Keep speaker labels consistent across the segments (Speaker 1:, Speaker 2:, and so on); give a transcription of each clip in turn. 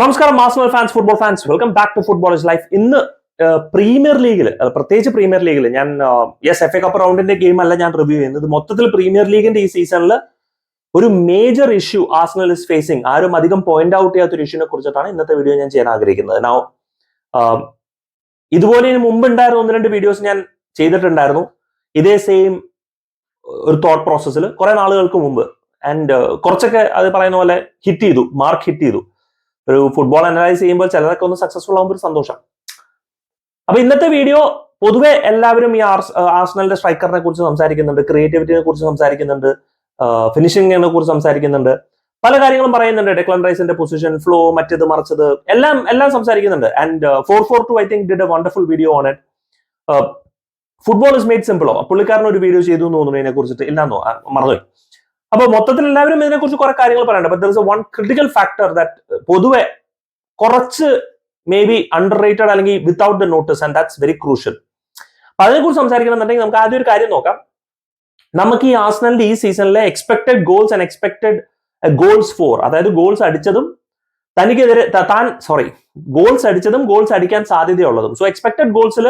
Speaker 1: നമസ്കാരം മാസ്മൽ fans football fans welcome back to football is life ഇന്ന് premier ലീഗിൽ പ്രത്യേകിച്ച് പ്രീമിയർ ലീഗിൽ ഞാൻ യെസ് എഫ് എ കപ്പ് റൗണ്ടിന്റെ ഗെയിം അല്ല ഞാൻ റിവ്യൂ ചെയ്യുന്നത്. മൊത്തത്തിൽ പ്രീമിയർ ലീഗിന്റെ ഈ സീസണിൽ ഒരു major issue Arsenal is facing ആരും അധികം പോയിന്റ് ഔട്ട് ചെയ്യാത്ത ഒരു ഇഷ്യൂനെ കുറിച്ചിട്ടാണ് ഇന്നത്തെ വീഡിയോ ഞാൻ ചെയ്യാൻ ആഗ്രഹിക്കുന്നത്. നൗ ഇതുപോലെ ഇതിന് മുമ്പ് ഉണ്ടായിരുന്ന ഒന്ന് രണ്ട് വീഡിയോസ് ഞാൻ ചെയ്തിട്ടുണ്ടായിരുന്നു. ഇതേ സെയിം ഒരു തോട്ട് പ്രോസസ്സിൽ കുറെ നാളുകൾക്ക് മുമ്പ്. ആൻഡ് കുറച്ചൊക്കെ അത് പറയുന്ന പോലെ ഹിറ്റ് ചെയ്തു മാർക്ക് ഹിറ്റ് ചെയ്തു. ഒരു ഫുട്ബോൾ അനലൈസ് ചെയ്യുമ്പോൾ ചിലതൊക്കെ ഒന്ന് സക്സസ്ഫുൾ ആകുമ്പോൾ ഒരു സന്തോഷം. അപ്പൊ ഇന്നത്തെ വീഡിയോ പൊതുവെ എല്ലാവരും ഈ ആർസ് ആർസണലിന്റെ സ്ട്രൈക്കറിനെ കുറിച്ച് സംസാരിക്കുന്നുണ്ട് ക്രിയേറ്റിവിറ്റിനെ കുറിച്ച് സംസാരിക്കുന്നുണ്ട് ഫിനിഷിങ്ങിനെ കുറിച്ച് സംസാരിക്കുന്നുണ്ട്. പല കാര്യങ്ങളും പറയുന്നുണ്ട്. ഡെക്ലൻ റൈസിന്റെ പൊസിഷൻ ഫ്ലോ മറ്റേത് മറിച്ചത് എല്ലാം എല്ലാം സംസാരിക്കുന്നുണ്ട്. And four four two I think did a wonderful video on it football is made സിമ്പിളോ പുള്ളിക്കാരൻ ഒരു വീഡിയോ ചെയ്തു എന്ന് തോന്നുന്നു ഇതിനെ കുറിച്ചിട്ട്. ഇല്ലാന്നോ? ആ, മറന്നുപോയി അപ്പൊ മൊത്തത്തിൽ എല്ലാവരും ഇതിനെക്കുറിച്ച് കുറെ കാര്യങ്ങൾ പറയാനുണ്ട്. But one critical factor that പൊതുവെ കുറച്ച് മേ ബി അണ്ടർ റേറ്റഡ് അല്ലെങ്കിൽ without the notice and that's very crucial അപ്പൊ അതിനെക്കുറിച്ച് സംസാരിക്കണമെന്നുണ്ടെങ്കിൽ നമുക്ക് ആദ്യം ഒരു കാര്യം നോക്കാം. നമുക്ക് ഈ ആസ്നലിന്റെ ഈ സീസണിലെ expected goals and expected goals for അതായത് ഗോൾസ് അടിച്ചതും തനിക്കെതിരെ താൻ സോറി ഗോൾസ് അടിച്ചതും ഗോൾസ് അടിക്കാൻ സാധ്യതയുള്ളതും. സോ എക്സ്പെക്ടഡ് ഗോൾസിൽ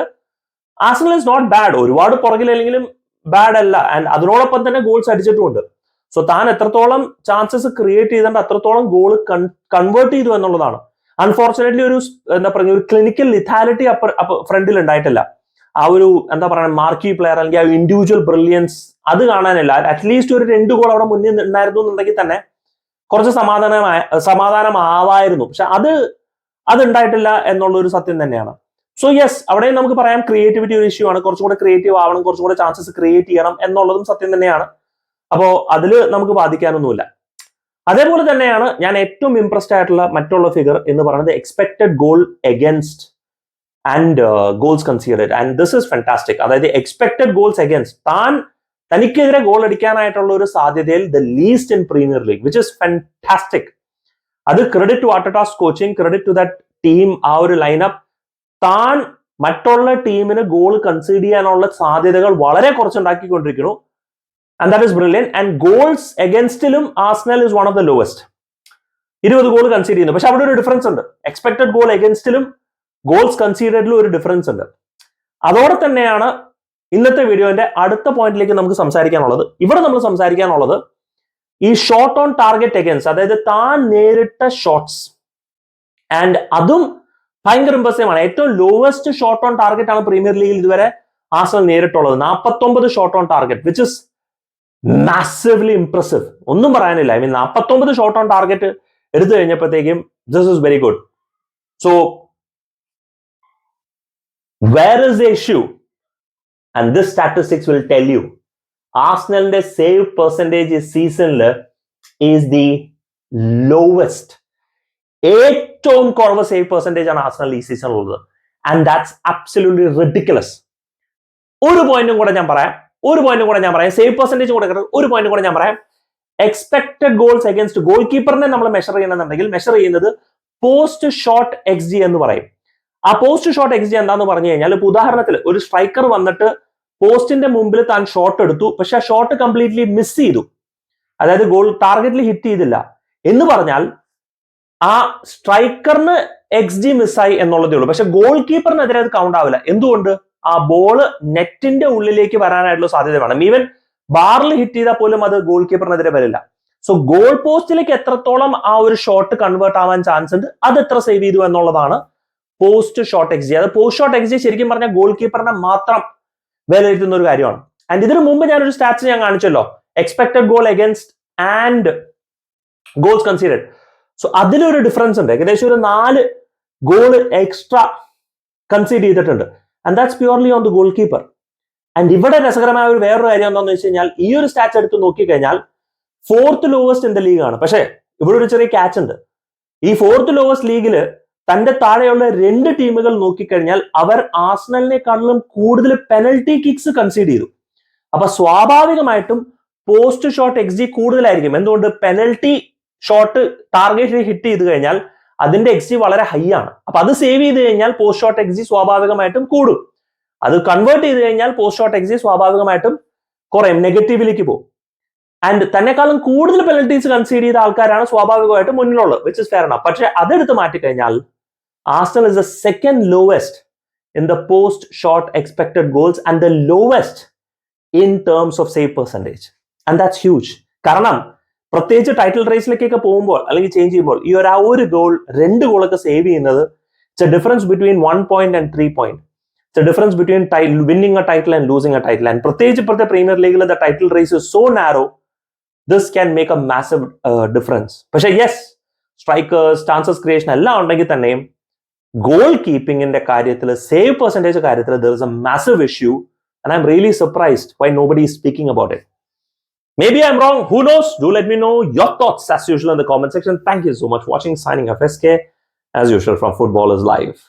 Speaker 1: ആസ്നൽ ഇസ് നോട്ട് ബാഡ് ഒരുപാട് പുറകിലല്ലെങ്കിലും ബാഡ് അല്ല. ആൻഡ് അതിനോടൊപ്പം തന്നെ ഗോൾസ് അടിച്ചിട്ടുമുണ്ട്. സോ താൻ എത്രത്തോളം ചാൻസസ് ക്രിയേറ്റ് ചെയ്തിട്ട് അത്രത്തോളം ഗോൾ കൺവേർട്ട് ചെയ്തു എന്നുള്ളതാണ്. അൺഫോർച്ചുനേറ്റ്ലി ഒരു എന്താ പറയുക ഒരു ക്ലിനിക്കൽ ലിഥാലിറ്റി അപ്പർ ഫ്രണ്ടിൽ ഉണ്ടായിട്ടില്ല. ആ ഒരു എന്താ പറയുക മാർക്കി പ്ലെയർ അല്ലെങ്കിൽ ആ ഇൻഡിവിജ്വൽ ബ്രില്യൻസ് അത് കാണാനില്ല. അറ്റ്ലീസ്റ്റ് ഒരു രണ്ട് ഗോൾ അവിടെ മുന്നിൽ ഉണ്ടായിരുന്നു എന്നുണ്ടെങ്കിൽ തന്നെ കുറച്ച് സമാധാനമായ സമാധാനമാവായിരുന്നു. പക്ഷെ അത് അത് ഉണ്ടായിട്ടില്ല എന്നുള്ള ഒരു സത്യം തന്നെയാണ്. സോ യെസ് അവിടെ നമുക്ക് പറയാം ക്രിയേറ്റിവിറ്റി ഒരു ഇഷ്യൂ ആണ്. കുറച്ചുകൂടെ ക്രിയേറ്റീവ് ആവണം കുറച്ചുകൂടെ ചാൻസസ് ക്രിയേറ്റ് ചെയ്യണം എന്നുള്ളതും സത്യം തന്നെയാണ്. അപ്പോ അതിൽ നമുക്ക് ബാധിക്കാനൊന്നുമില്ല. അതേപോലെ തന്നെയാണ് ഞാൻ ഏറ്റവും ഇംപ്രസ്ഡ് ആയിട്ടുള്ള മറ്റുള്ള ഫിഗർ എന്ന് പറയുന്നത് expected goal against and goals conceded and this is fantastic അതായത് എക്സ്പെക്ടഡ് ഗോൾസ് എഗൻസ്റ്റ് താൻ തനിക്കെതിരെ ഗോൾ അടിക്കാനായിട്ടുള്ള ഒരു സാധ്യതയിൽ the least in premier league which is fantastic അത് credit to Arteta's coaching credit to that team ആ ഒരു ലൈനപ്പ് താൻ മറ്റുള്ള ടീമിന് ഗോൾ കൺസീഡ് ചെയ്യാനുള്ള സാധ്യതകൾ വളരെ കുറച്ചുണ്ടാക്കിക്കൊണ്ടിരിക്കുന്നു. And that is brilliant and goals എഗൻസ്റ്റിലും Arsenal is one of the lowest ഇരുപത് ഗോൾ കൺസീഡ് ചെയ്യുന്നു. പക്ഷെ അവിടെ ഒരു ഡിഫറൻസ് ഉണ്ട്. എക്സ്പെക്ടഡ് ഗോൾ എഗൻസ്റ്റിലും ഗോൾസ് കൺസീഡഡിലും ഒരു ഡിഫറൻസ് ഉണ്ട്. അതോടെ തന്നെയാണ് ഇന്നത്തെ വീഡിയോന്റെ അടുത്ത പോയിന്റിലേക്ക് നമുക്ക് സംസാരിക്കാനുള്ളത്. ഇവിടെ നമ്മൾ സംസാരിക്കാനുള്ളത് ഈ ഷോട്ട് ഓൺ ടാർഗറ്റ് എഗൻസ് അതായത് താൻ നേരിട്ട ഷോട്ട്സ് ആൻഡ് അതും ഭയങ്കര ഇമ്പസീവാണ് ഏറ്റവും ലോവസ്റ്റ് ഷോട്ട് ഓൺ ടാർഗറ്റ് ആണ് പ്രീമിയർ ലീഗിൽ ഇതുവരെ ആസൽ നേരിട്ടുള്ളത്. നാൽപ്പത്തൊമ്പത് shot on target which is massively impressive ഒന്നും പറയാനില്ല. ഐ മീൻ നാൽപ്പത്തൊമ്പത് ഷോട്ട് ഓൺ ടാർഗറ്റ് എടുത്തു കഴിഞ്ഞപ്പോഴത്തേക്കും this is very good so where is the and this statistics will tell you ആസ്നലിന്റെ save percentage സീസണിൽ ഈസ് ദി ലോവസ്റ്റ് ഏറ്റവും കുറവ് save percentage ആണ് Arsenal ഈ സീസണിലുള്ളത് ആൻഡ് ദാറ്റ്സ് അബ്സല്യൂട്ട്ലി റിഡിക്കുലസ് ഒരു പോയിന്റും കൂടെ ഞാൻ പറയാം. ഒരു പോയിന്റും കൂടെ ഞാൻ പറയാം. സേവ് പെർസെന്റേജ് കൊടുക്കുന്നത് ഒരു പോയിന്റ് കൂടെ ഞാൻ പറയാം. എക്സ്പെക്ടഡ് ഗോൾസ് അഗേൻസ്റ്റ് ഗോൾ കീപ്പറിനെ നമ്മൾ മെഷർ ചെയ്യണമെന്നുണ്ടെങ്കിൽ മെഷർ ചെയ്യുന്നത് പോസ്റ്റ് ഷോട്ട് എക്സ് ജി എന്ന് പറയും. ആ പോസ്റ്റ് ഷോട്ട് എക്സ് ജി എന്താന്ന് പറഞ്ഞു കഴിഞ്ഞാൽ ഇപ്പൊ ഉദാഹരണത്തിൽ ഒരു സ്ട്രൈക്കർ വന്നിട്ട് പോസ്റ്റിന്റെ മുമ്പിൽ താൻ ഷോട്ട് എടുത്തു. പക്ഷെ ആ ഷോട്ട് കംപ്ലീറ്റ്ലി മിസ് ചെയ്തു. അതായത് ഗോൾ ടാർഗറ്റിൽ ഹിറ്റ് ചെയ്തില്ല. എന്ന് പറഞ്ഞാൽ ആ സ്ട്രൈക്കറിന് എക്സ് ജി മിസ്സായി എന്നുള്ളതേ ഉള്ളൂ. പക്ഷെ ഗോൾ കീപ്പറിനെതിരെ അത് കൗണ്ട് ആവില്ല. എന്തുകൊണ്ട്? ആ ബോൾ നെറ്റിന്റെ ഉള്ളിലേക്ക് വരാനായിട്ടുള്ള സാധ്യത വേണം. ഈവൻ ബാറിൽ ഹിറ്റ് ചെയ്താൽ പോലും അത് ഗോൾ കീപ്പറിനെതിരെ വരില്ല. സോ ഗോൾ പോസ്റ്റിലേക്ക് എത്രത്തോളം ആ ഒരു ഷോട്ട് കൺവേർട്ട് ആവാൻ ചാൻസ് ഉണ്ട് അത് എത്ര സേവ് ചെയ്തു എന്നുള്ളതാണ് പോസ്റ്റ് ഷോട്ട് എക്സ് അത് പോസ്റ്റ് ഷോട്ട് എക്സ് ശരിക്കും പറഞ്ഞാൽ ഗോൾ കീപ്പറിനെ മാത്രം വിലയിരുത്തുന്ന ഒരു കാര്യമാണ്. ആൻഡ് ഇതിനു മുമ്പ് ഞാനൊരു സ്റ്റാറ്റ്സ് ഞാൻ കാണിച്ചല്ലോ. Expected goal against and goals conceded so അതിലൊരു ഡിഫറൻസ് ഉണ്ട്. ഏകദേശം ഒരു നാല് ഗോൾ എക്സ്ട്രാ കൺസീഡ് ചെയ്തിട്ടുണ്ട്. And that's purely on the goalkeeper and ഇവിടെ രസകരമായ ഒരു വേറൊരു കാര്യം എന്താണെന്ന് വെച്ച് കഴിഞ്ഞാൽ ഈ ഒരു സ്റ്റാറ്റ്സ് എടുത്ത് നോക്കിക്കഴിഞ്ഞാൽ ഫോർത്ത് ലോവസ്റ്റ് ഇൻ ദ ലീഗാണ് പക്ഷേ ഇവിടെ ഒരു ചെറിയ ക്യാച്ച് ഉണ്ട്. ഈ ഫോർത്ത് ലോവസ്റ്റ് ലീഗിൽ തന്റെ താഴെയുള്ള രണ്ട് ടീമുകൾ നോക്കിക്കഴിഞ്ഞാൽ അവർ ആസ്നലിനെക്കാളിലും കൂടുതൽ പെനൽറ്റി കിക്സ് കൺസീഡ് ചെയ്തു. അപ്പൊ സ്വാഭാവികമായിട്ടും പോസ്റ്റ് ഷോട്ട് എക്സി കൂടുതലായിരിക്കും. എന്തുകൊണ്ട്? പെനൽറ്റി ഷോട്ട് ടാർഗറ്റിൽ ഹിറ്റ് ചെയ്ത് കഴിഞ്ഞാൽ അതിന്റെ എക്സി വളരെ ഹൈ ആണ്. അപ്പൊ അത് സേവ് ചെയ്ത് കഴിഞ്ഞാൽ പോസ്റ്റ് ഷോട്ട് എക്സി സ്വാഭാവികമായിട്ടും കൂടും. അത് കൺവേർട്ട് ചെയ്ത് കഴിഞ്ഞാൽ പോസ്റ്റ് ഷോട്ട് എക്സി സ്വാഭാവികമായിട്ടും കുറയും നെഗറ്റീവിലേക്ക് പോകും. ആൻഡ് തന്നെക്കാളും കൂടുതൽ പെനൽറ്റീസ് കൺസീഡ് ചെയ്ത ആൾക്കാരാണ് സ്വാഭാവികമായിട്ടും മുന്നിലുള്ളത് വിച്ച് ഇസ് ഫെയർ പക്ഷെ അതെടുത്ത് മാറ്റിക്കഴിഞ്ഞാൽ Arsenal is the second lowest in the post shot expected goals and the lowest in terms of save percentage and that's huge കാരണം പ്രത്യേകിച്ച് ടൈറ്റിൽ റേസിലേക്കൊക്കെ പോകുമ്പോൾ അല്ലെങ്കിൽ ചേഞ്ച് ചെയ്യുമ്പോൾ ഈ ഒരു ആ ഒരു ഗോൾ രണ്ട് ഗോളൊക്കെ സേവ് ചെയ്യുന്നത് it's a difference between one point and three point it's a difference between winning a title and losing a title and പ്രത്യേകിച്ച് ഇപ്പോഴത്തെ പ്രീമിയർ ലീഗിൽ the title race is so narrow this can make a massive difference പക്ഷെ yes strikers chances creation എല്ലാം ഉണ്ടെങ്കിൽ തന്നെയും goal കീപ്പിംഗിന്റെ കാര്യത്തിൽ save percentage കാര്യത്തിൽ there is a massive issue and I'm really surprised why nobody speaking about it Maybe I'm wrong. Who knows? Do let me know your thoughts as usual in the comment section. Thank you so much for watching. Signing off SK as usual from Footballers Live.